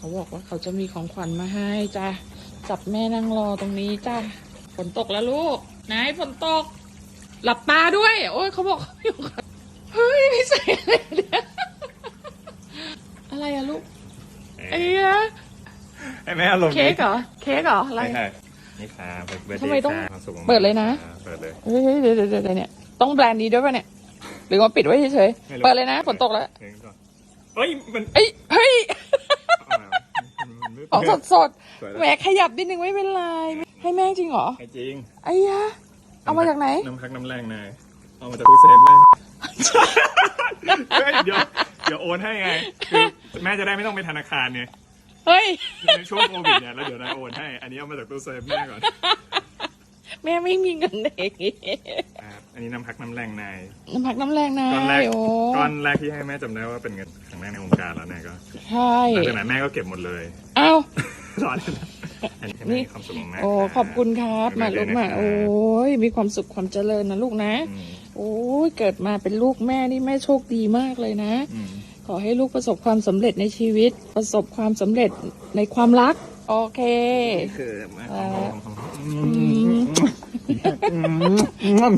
เขาบอกว่าเขาจะมีของขวัญมาให้จ้ะจับแม่นั่งรอตรงนี้จ้ะฝนตกแล้วลูกไหนฝนตก หลับตาด้วย โอ้ยเขาบอกเขาอยู่กับเฮ้ยไม่ใส่อะไรเนี่ยอะไรอะลูกไอ้เหี้ยให้แม่อารมณ์เค้กเหรอเค้กเหรออะไร ใช่นี่ค่ะเบิร์ดทำไมต้องความสุขมากๆเปิดเลยนะ เปิดเลย เฮ้ยเฮ้ยเดี๋ยวเดี๋ยวเดี๋ยวเนี่ยต้องแบรนด์นี้ด้วยป่ะเนี่ย หรือว่าปิดไว้เฉยไม่ๆรู้เปิดเลยนะฝนตกแล้วหนึ่งสองเอ้ยมัน เอ้ยเฮ้ยมันไม่ ของสดสดสวยๆแล้วแหมขยับนิดนึงไม่เป็นไร ให้แม่จริงเหรอไอ้จริงไอ้ยะเอามาจากไหน น้ำพักน้ำแรงนายเอามาจากตู้เซฟแม่เฮ้ยเดี๋ยวเดี๋ยวโอนให้ไงคือแม่จะได้ไม่ต้องไปธนาคารไงเฮ้ย ในช่วงโควิดเนี่ยแล้วเดี๋ยวนายโอนให้ อันนี้เอามาจากตู้เซฟแม่ก่อนแม่ไม่มีเงินเด็กครับอันนี้น้ำพักน้ำแรงนายน้ำพักน้ำแรงนะก้อนแรกโอ้ก้อนแรกที่ให้แม่จำได้ว่าเป็นเงินครั้ง แรกในวงการแล้วเนี่ยก็ใช่หลังจากนั้นแม่ก็เก็บหมดเลยเอ้ารอเลยนะอันนี้ให้แม่มีความสุขมากๆโอ้ขอบคุณครับมาลูกมาโอ้ยมีความสุขความเจริญนะลูกนะอืมโอ้ยเกิดมาเป็นลูกแม่นี่แม่โชคดีมากเลยนะอืมขอให้ลูกประสบความสำเร็จในชีวิต ประสบความสำเร็จในความรัก โอเคนี่คือมาเอ่ออืม